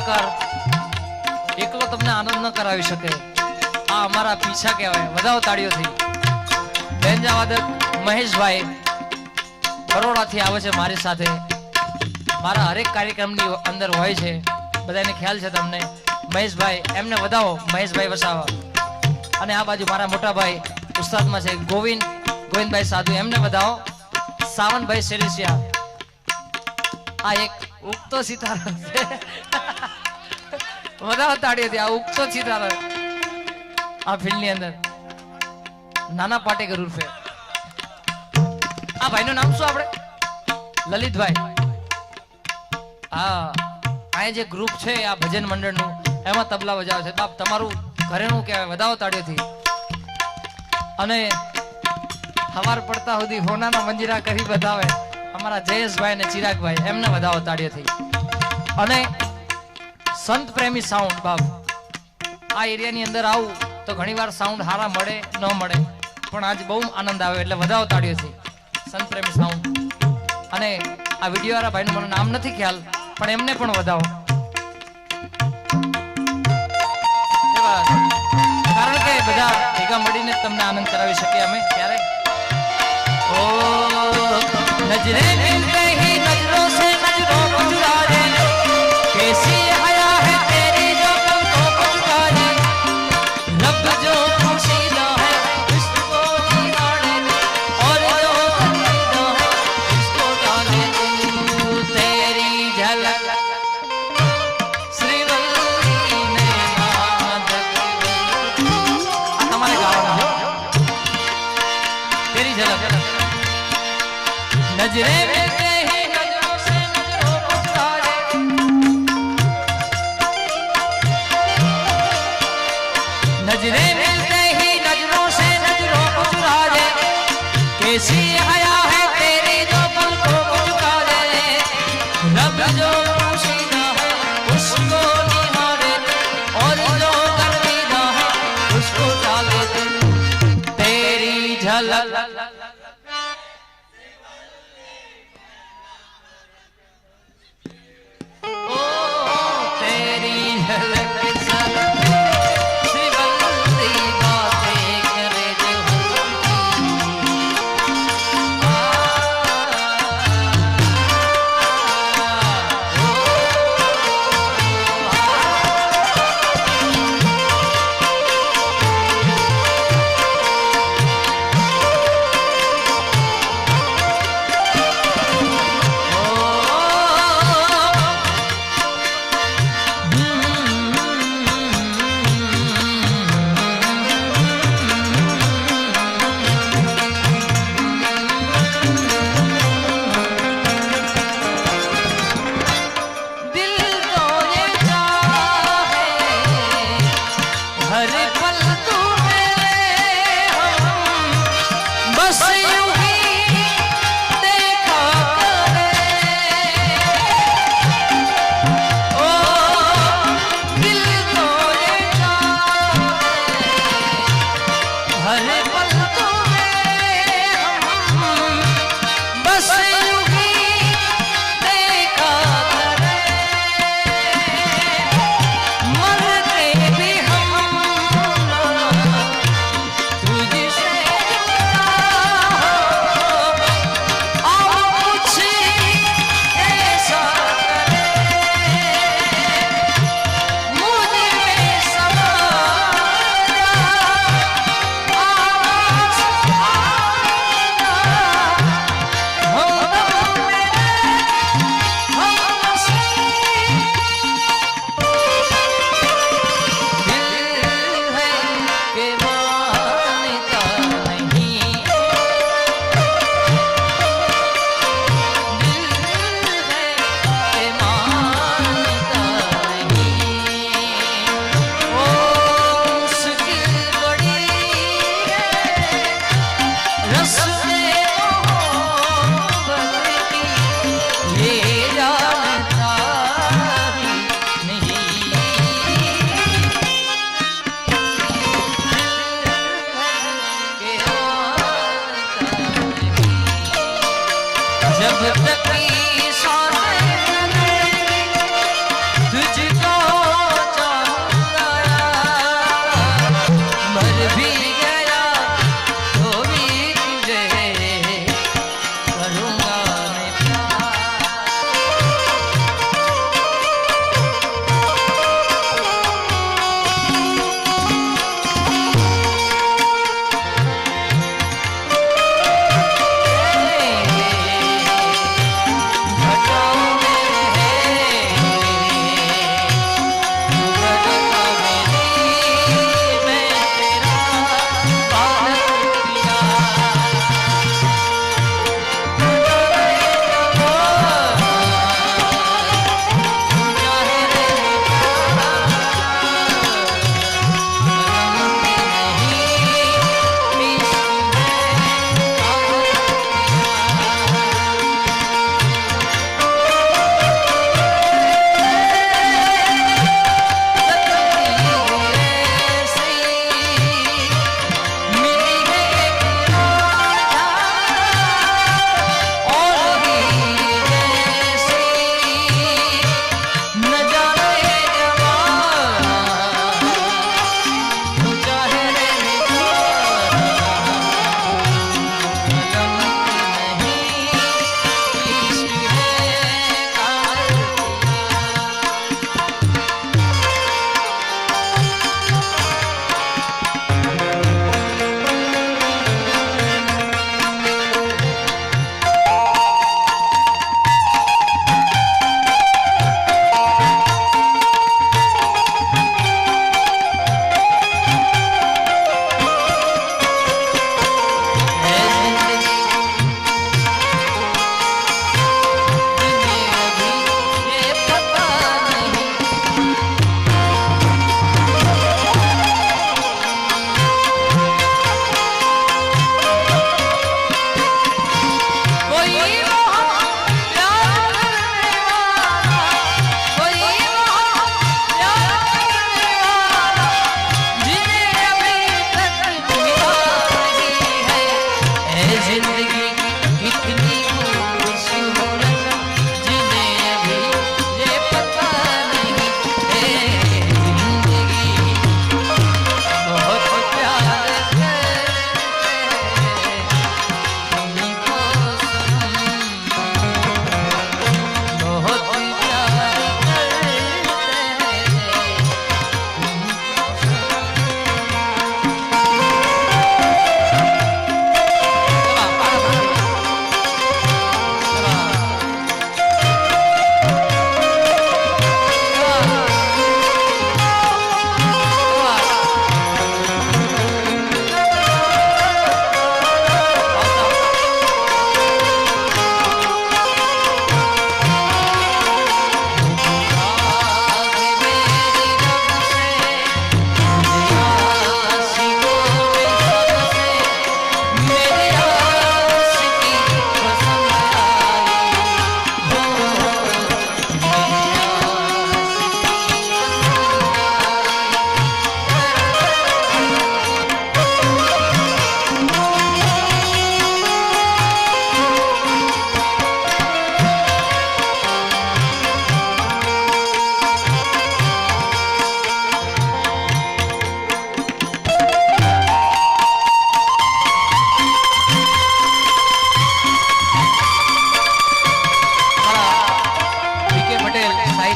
કલાકાર. એકલો તમને આનંદ ન કરાવી શકે. આ અમારા પીછા કહેવાય. વધાવ તાળીઓથી. બેન્જા વાદક મહેશભાઈ બરોડાથી આવે છે મારી સાથે. મારા હરેક કાર્યક્રમની અંદર હોય છે. બધાને ખ્યાલ છે તમને. મહેશભાઈ, એમને વધાવો. મહેશભાઈ વસાવા. અને આ બાજુ મારા મોટાભાઈ ઉસ્તાદમાં છે ગોવિંદ, ગોવિંદભાઈ સાધુ. એમને વધાવો. સાવનભાઈ શેરીસિયા. આ એક ઉગતો સિતારો છે. વધાવો તાળીઓથી આ ઉગતો સિતારો આ ફિલ્ડની અંદર. નાના પાટેકર ઉર્ફે આ ભાઈનું નામ શું આપણે? લલિતભાઈ. હા, આ જે ગ્રુપ છે, આ ભજન મંડળનું, એમાં તબલા વજાવે છે. બાપ, તમારું ઘરેનું કહેવાય વધાવો તાળીઓથી અને સવાર પડતા સુધી હોનાના મંજીરા કરી બતાવે. અમારા જયેશભાઈ અને ચિરાગભાઈ, એમને વધાવો તાળીઓથી અને સંત પ્રેમી સાઉન્ડ બાપ. આ એરિયાની અંદર આવું તો ઘણીવાર સાઉન્ડ હારા મળે, ન મળે. પણ આજ બહુ આનંદ આવે એટલે વધાવો તાળીઓથી સંત પ્રેમી સાઉન્ડ અને આ વીડિયો વાળા ભાઈનું મને નામ નથી ખ્યાલ, પણ એમને પણ વધાવો. કારણ કે બધા ભેગા મળીને તમને આનંદ કરાવી શકીએ અમે ત્યારે ઓ, નજરે નજરો से see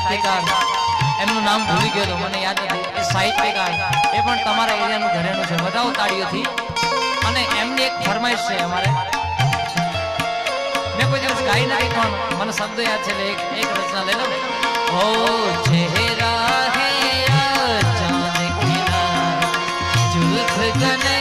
સાહિત્યકાર. એમનું નામ ભૂલી ગયો મને યાદ નથી. સાહિત્યકાર. એ પણ તમારા એરિયાનું ઘરેનું છે. વધાવો તાળીઓથી અને એમની એક ફરમાઈશ છે અમારે. મેં કોઈ દિવસ ગાઈ નથી, પણ મને શબ્દ યાદ છે. એક એક રચના લઈ લો. ઓ ચહેરા હે ચાંદ જુલ્ફ ગના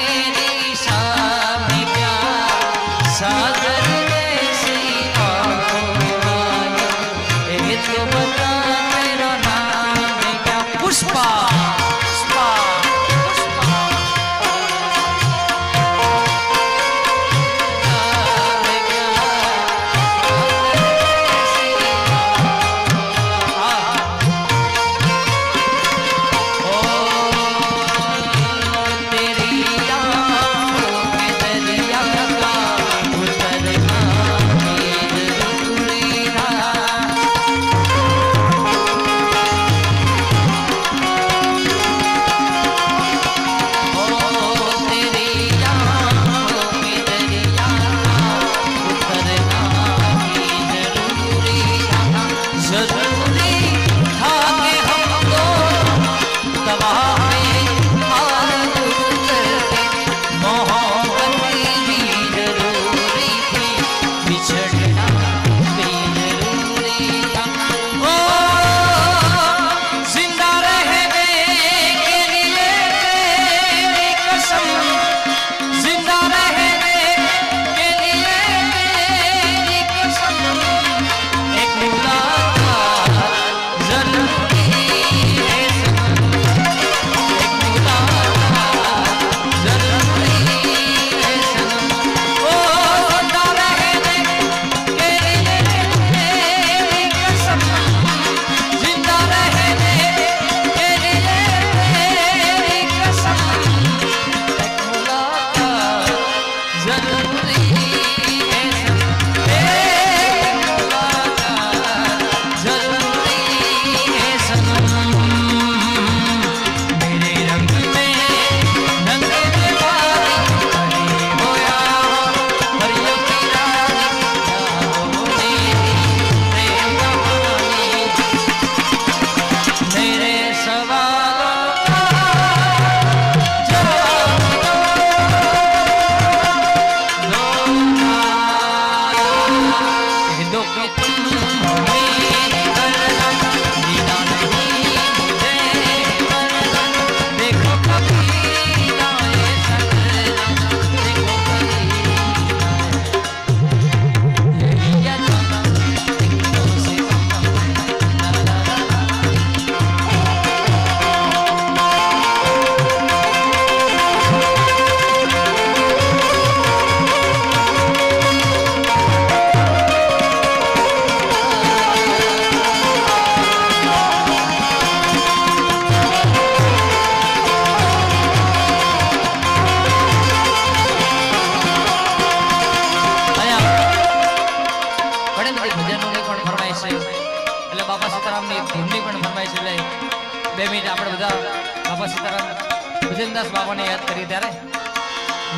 હરિદાસ બાબાને યાદ કરી ત્યારે.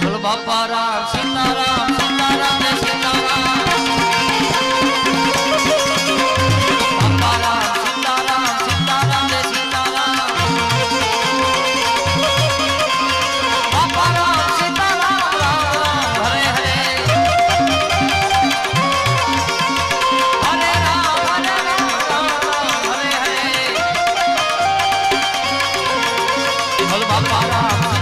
બોલ બાપા રામ સીતારામ સીતારામ સીતારામ. બાપા